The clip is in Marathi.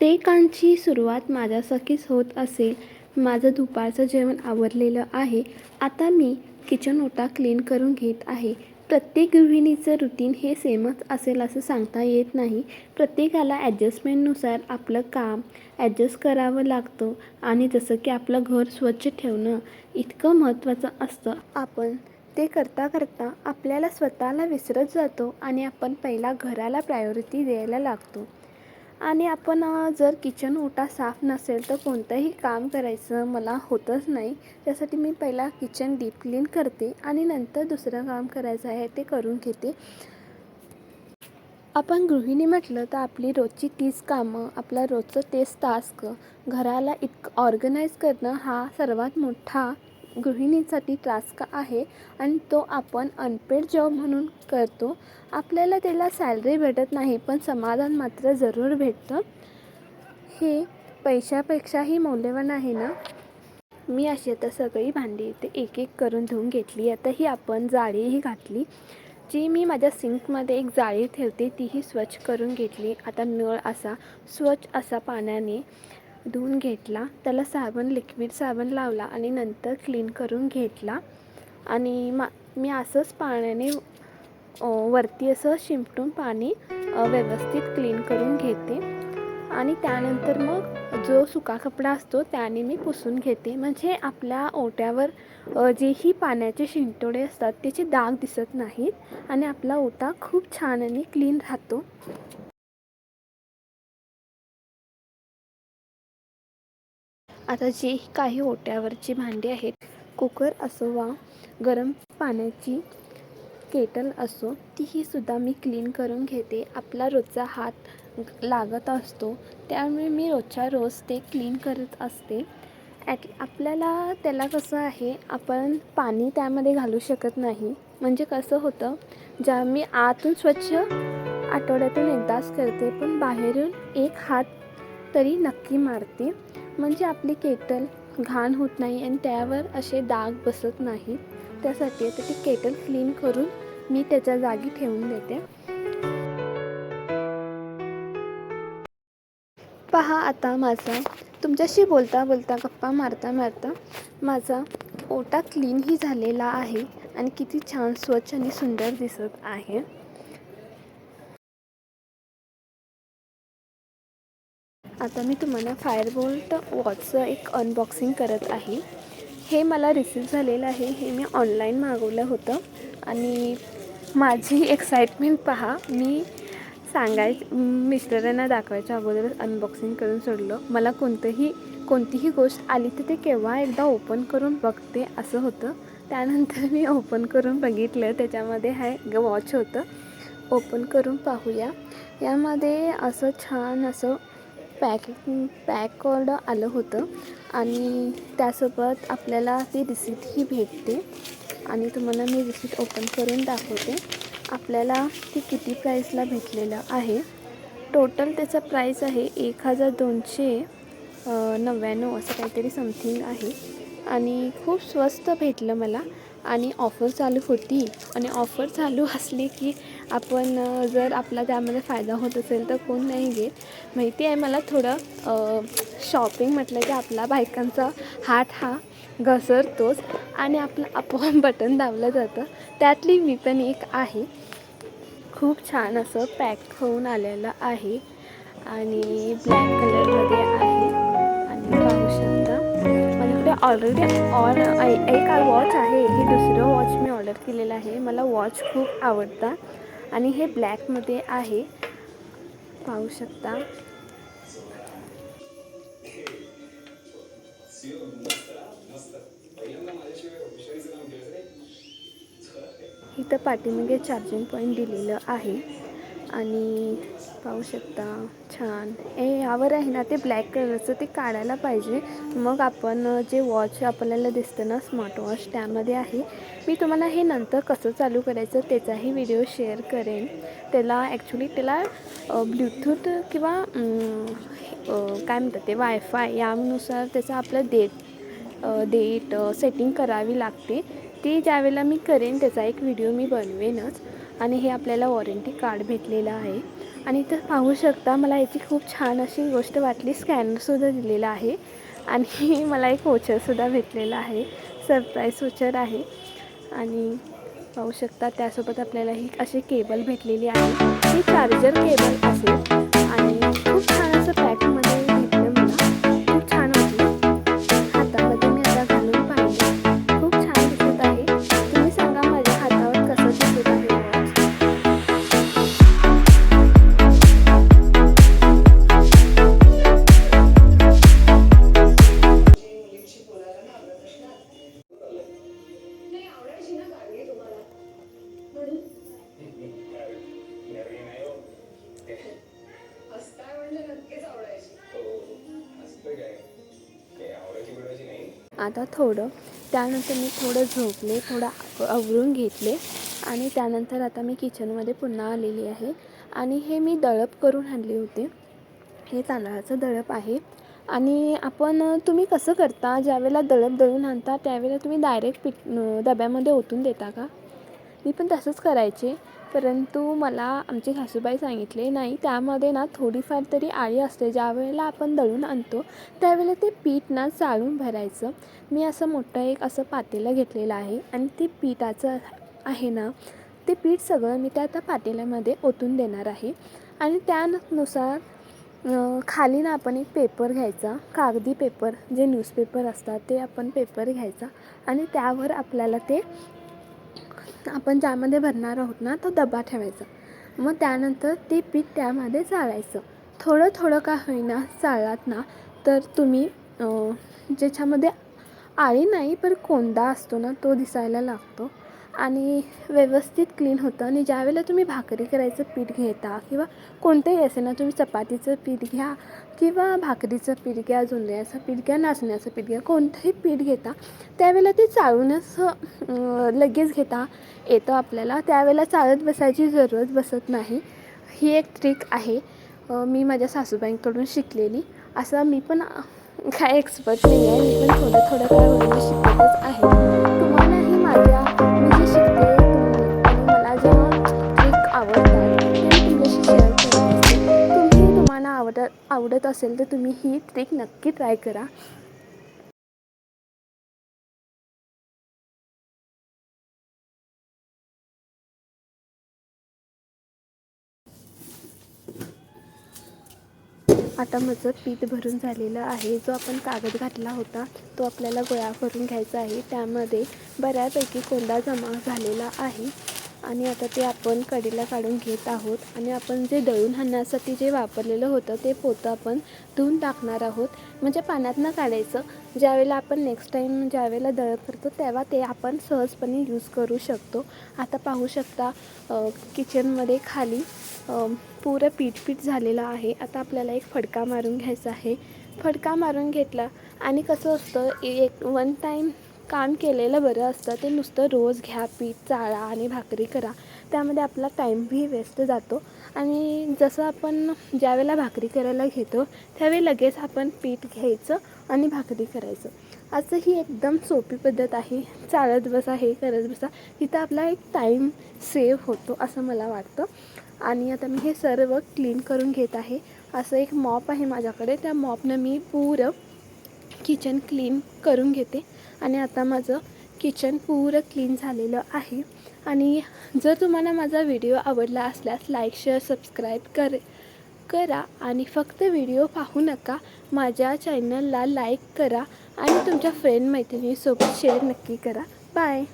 प्रत्येकांची सुरुवात माझ्या सखीच होत असेल. माझं दुपारचं जेवण आवरलेलं आहे. आता मी किचन ओटा क्लीन करून घेत आहे. प्रत्येक गृहिणीचं रुटीन हे सेमच असेल असं सांगता येत नाही. प्रत्येकाला ॲडजस्टमेंटनुसार आपलं काम ॲडजस्ट करावं लागतं आणि जसं की आपलं घर स्वच्छ ठेवणं इतकं महत्त्वाचं असतं. आपण ते करता करता आपल्याला स्वतःला विसरत जातो आणि आपण पहिला घराला प्रायोरिटी द्यायला लागतो. आणि आपण जर किचन ओटा साफ नसेल तर कोणतंही काम करायचं मला होतच नाही. त्यासाठी मी पहिला किचन डीप क्लीन करते आणि नंतर दुसरं काम करायचं आहे ते करून घेते. आपण गृहिणी म्हटलं तर आपली रोजची तीच कामं आपला रोजचं तेच टास्क घराला इतकं ऑर्गनाईज करणं हा सर्वात मोठा गृहिणीसाठी टास्क आहे आणि तो आपण अनपेड जॉब म्हणून करतो. आपल्याला त्याला सॅलरी भेटत नाही पण समाधान मात्र जरूर भेटतं. हे पैशापेक्षाही मौल्यवान आहे ना? मी अशी आता सगळी भांडी इथे एक एक करून धुवून घेतली. आता ही आपण जाळीही घातली. जी मी माझ्या सिंकमध्ये एक जाळी ठेवते तीही स्वच्छ करून घेतली. आता नळ असा स्वच्छ असा पाण्याने धुवून घेतला. त्याला साबण लिक्विड साबण लावला आणि नंतर क्लीन करून घेतला. आणि मा मी असंच पाण्याने वरती असं शिंपटून पाणी व्यवस्थित क्लीन करून घेते. आणि त्यानंतर मग जो सुका कपडा असतो त्याने मी पुसून घेते. म्हणजे आपल्या ओट्यावर जे जेही पाण्याचे शिंटोडे असतात त्याचे डाग दिसत नाहीत. आणि आपला ओटा खूप छान आणि क्लीन राहतो. आता जे काही ओट्यावरची भांडी आहेत कुकर असो वा गरम पाण्याची केटल असो तीही सुद्धा मी क्लीन करून घेते. आपला रोजचा हात लागत असतो त्यामुळे मी रोजच्या रोज ते क्लीन करत असते. ॲट आपल्याला त्याला कसं आहे आपण पाणी त्यामध्ये घालू शकत नाही. म्हणजे कसं होतं ज्या मी आतून स्वच्छ आठवड्यातून एकदाच करते पण बाहेरून एक हात तरी नक्की मारते. म्हणजे आपली केटल घाण होत नाही आणि त्यावर असे डाग बसत नाहीत. त्यासाठी आता ती केटल क्लीन करून मी त्याच्या जागी ठेवून देते. पहा आता माझा तुमच्याशी बोलता बोलता गप्पा मारता मारता माझा ओटा क्लीनही झालेला आहे आणि किती छान स्वच्छ आणि सुंदर दिसत आहे. आता मी तुम्हाला फायरबोल्ट वॉचचं एक अनबॉक्सिंग करत आहे. हे मला रिसीव झालेलं आहे. हे मी ऑनलाईन मागवलं होतं. आणि माझी एक्साइटमेंट पहा. मी सांगाय मिस्टरांना दाखवायच्या अगोदर अनबॉक्सिंग करून सोडलं. मला कोणतंही कोणतीही गोष्ट आली तर ते केव्हा एकदा ओपन करून बघते असं होतं. त्यानंतर मी ओपन करून बघितलं. त्याच्यामध्ये हाय वॉच होतं. ओपन करून पाहूया. यामध्ये असं छान असं पॅक पॅकवर्ड आलं होतं. आणि त्यासोबत आपल्याला ती रिसिटही भेटते. आणि तुम्हाला मी रिसिट ओपन करून दाखवते. आपल्याला ती किती प्राईसला भेटलेलं आहे. टोटल त्याचा प्राईस आहे एक हजार दोनशे नव्याण्णव असं काहीतरी समथिंग आहे. आणि खूप स्वस्त भेटलं मला. आणि ऑफर चालू होती. आणि ऑफर चालू असली की आपण जर आपला त्यामध्ये फायदा होत असेल तर कोण नाही घेत. माहिती आहे मला थोडं शॉपिंग म्हटलं की आपला बायकांचा हात हा घसरतोच आणि आपलं आपोआप बटन दाबलं जातं. त्यातली मी पण एक आहे. खूप छान असं पॅक होऊन आलेलं आहे. आणि ब्लॅक कलरमध्ये ऑलरेडी ऑल एक वॉच आहे हे दुसरं वॉच मी ऑर्डर केलेलं आहे. मला वॉच खूप आवडता. आणि हे ब्लॅकमध्ये आहे. पाहू शकता. इथं पाठीमागे चार्जिंग पॉईंट दिलेलं आहे. आणि पाहू शकता छान. हे यावर आहे ना ते ब्लॅक कलरचं ते काढायला पाहिजे. मग आपण जे वॉच आपल्याला दिसतं ना स्मार्ट वॉच त्यामध्ये आहे. मी तुम्हाला हे नंतर कसं चालू करायचं त्याचाही व्हिडिओ शेअर करेन. त्याला ॲक्च्युली त्याला ब्लूटूथ किंवा काय म्हणतात ते वायफाय यानुसार त्याचा आपलं डेट डेट सेटिंग करावी लागते. ती ज्यावेळेला मी करेन त्याचा एक व्हिडिओ मी बनवेनच. आणि हे आपल्याला वॉरंटी कार्ड भेटलेलं आहे. आणि तर पाहू शकता मला याची खूप छान अशी गोष्ट वाटली स्कॅनरसुद्धा दिलेला आहे. आणि मला एक वोचरसुद्धा भेटलेला आहे. सरप्राईज वोचर आहे. आणि पाहू शकता त्यासोबत आपल्याला ही अशी केबल भेटलेली आहे. ही चार्जर केबल असेल. आणि खूप छान आता थोडं. त्यानंतर मी थोडं झोपले थोडं आवरून घेतले. आणि त्यानंतर आता मी किचनमध्ये पुन्हा आलेली आहे. आणि हे मी दळप करून आणले होते. हे तांदळाचं दळप आहे. आणि आपण तुम्ही कसं करता? ज्यावेळेला दळप दळून आणता त्यावेळेला तुम्ही डायरेक्ट पीठ डब्यामध्ये ओतून देता का? मी पण तसंच करायचे. परंतु मला आमची सासूबाई सांगितले नाही त्यामध्ये ना थोडीफार तरी आळी असते ज्या वेळेला आपण दळून आणतो त्यावेळेला ते पीठ ना चाळून भरायचं. मी असं मोठं एक असं पातेलं घेतलेलं आहे आणि ते पिठाचं आहे ना ते पीठ सगळं मी त्या आता पातेल्यामध्ये ओतून देणार आहे. आणि त्यानुसार खाली ना आपण एक पेपर घ्यायचा कागदी पेपर जे न्यूजपेपर असतात ते आपण पेपर घ्यायचा आणि त्यावर आपल्याला ते आपण ज्यामध्ये भरणार आहोत ना तो डबा ठेवायचा. मग त्यानंतर ते पीठ त्यामध्ये चाळायचं. थोडं थोडं का होईना चाळलात ना तर तुम्ही ज्याच्यामध्ये आळी नाही पण कोंदा असतो ना तो दिसायला लागतो. आणि व्यवस्थित क्लीन होतं. आणि ज्यावेळेला तुम्ही भाकरी करायचं पीठ घेता किंवा कोणतंही असेल ना तुम्ही चपातीचं पीठ घ्या किंवा भाकरीचं पीठ घ्या जुंधळ्याचं पीठ घ्या नाचण्याचं पीठ घ्या कोणतंही पीठ घेता त्यावेळेला ते चाळूनच लगेच घेता येतं आपल्याला. त्यावेळेला चाळत बसायची जरूरत बसत नाही. ही एक ट्रिक आहे. मी माझ्या सासूबाईंकडून शिकलेली. असं मी पण काय एक्सपर्ट नाही आहे मी पण थोडं थोडं काय वगैरे शिकतच आहे. आवडत असेल तर तुम्ही ही ट्रिक नक्की ट्राय करा. आता माझं पीठ भरून झालेलं आहे. जो आपण कागद घातला होता तो आपल्याला गोळा करून घ्यायचा आहे. त्यामध्ये बऱ्यापैकी कोंडा जमा झालेला आहे. आणि आता ते आपण कढीला काढून घेत आहोत. आणि आपण जे दळून आणण्यासाठी जे वापरलेलं होतं ते पोतं आपण धुवून टाकणार आहोत. म्हणजे पाण्यात न काढायचं. ज्यावेळेला आपण नेक्स्ट टाईम ज्यावेळेला दळ करतो तेव्हा ते आपण सहजपणे यूज करू शकतो. आता पाहू शकता किचनमध्ये खाली पुरं पीठ पीठ झालेलं आहे. आता आपल्याला एक फडका मारून घ्यायचा आहे. फडका मारून घेतला आणि कसं असतं ए- एक वन टाईम काम केलेलं बरं असतं. ते नुसतं रोज घ्या पीठ चाळा आणि भाकरी करा. त्यामध्ये आपला टाईमही वेस्ट जातो. आणि जसं आपण ज्यावेळेला भाकरी करायला घेतो त्यावेळी लगेच आपण पीठ घ्यायचं आणि भाकरी करायचं. असं ही एकदम सोपी पद्धत आहे. चालत बसा हे करत बसा. तिथं आपला एक टाईम सेव्ह होतो असं मला वाटतं. आणि आता मी हे सर्व क्लीन करून घेत आहे. असं एक मॉप आहे माझ्याकडे. त्या मॉपनं मी पुरं किचन क्लीन करून घेते. आणि आता माझं किचन पुरं क्लीन झालेलं आहे. आणि जर तुम्हाला माझा व्हिडिओ आवडला असल्यास लाईक शेअर सबस्क्राईब करे करा आणि फक्त व्हिडिओ पाहू नका. माझ्या चॅनलला लाईक करा आणि तुमच्या फ्रेंड मैत्रिणीसोबत शेअर नक्की करा. बाय